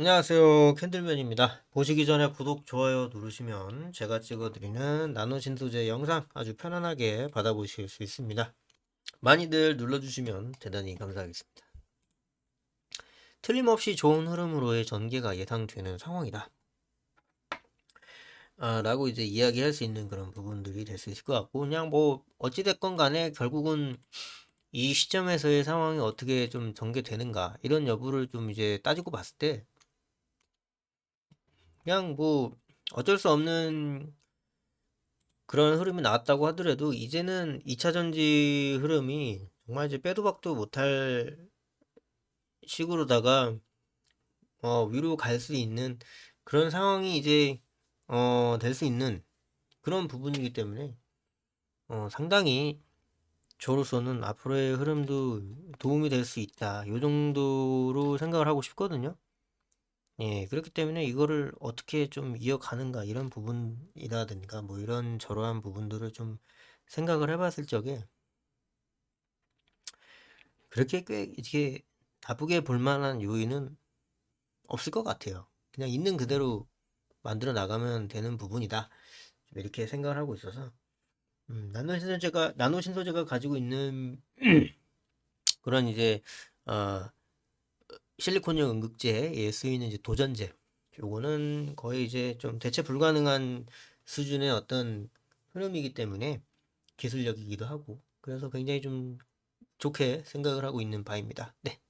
안녕하세요. 캔들맨입니다. 보시기 전에 구독, 좋아요 누르시면 제가 찍어드리는 나노신소재 영상 아주 편안하게 받아보실 수 있습니다. 많이들 눌러주시면 대단히 감사하겠습니다. 틀림없이 좋은 흐름으로의 전개가 예상되는 상황이다. 아, 라고 이제 이야기할 수 있는 그런 부분들이 될 수 있을 것 같고, 그냥 뭐, 어찌됐건 간에 결국은 이 시점에서의 상황이 어떻게 좀 전개되는가, 이런 여부를 좀 이제 따지고 봤을 때, 그냥 뭐 어쩔 수 없는 그런 흐름이 나왔다고 하더라도 이제는 2차 전지 흐름이 정말 이제 빼도 박도 못할 식으로다가 어 위로 갈 수 있는 그런 상황이 이제 어 될 수 있는 그런 부분이기 때문에 어 상당히 저로서는 앞으로의 흐름도 도움이 될 수 있다. 요 정도로 생각을 하고 싶거든요. 예, 그렇기 때문에 이거를 어떻게 좀 이어가는가 이런 부분이라든가 뭐 이런 저러한 부분들을 좀 생각을 해봤을 적에 그렇게 꽤 이게 나쁘게 볼 만한 요인은 없을 것 같아요. 그냥 있는 그대로 만들어 나가면 되는 부분이다. 좀 이렇게 생각을 하고 있어서 음, 나노 신소재가 나노 신소재가 가지고 있는 그런 이제 어, 실리콘형 응급제에 쓰이는 이제 도전제 요거는 거의 이제 좀 대체 불가능한 수준의 어떤 흐름이기 때문에 기술력이기도 하고 그래서 굉장히 좀 좋게 생각을 하고 있는 바입니다. 네.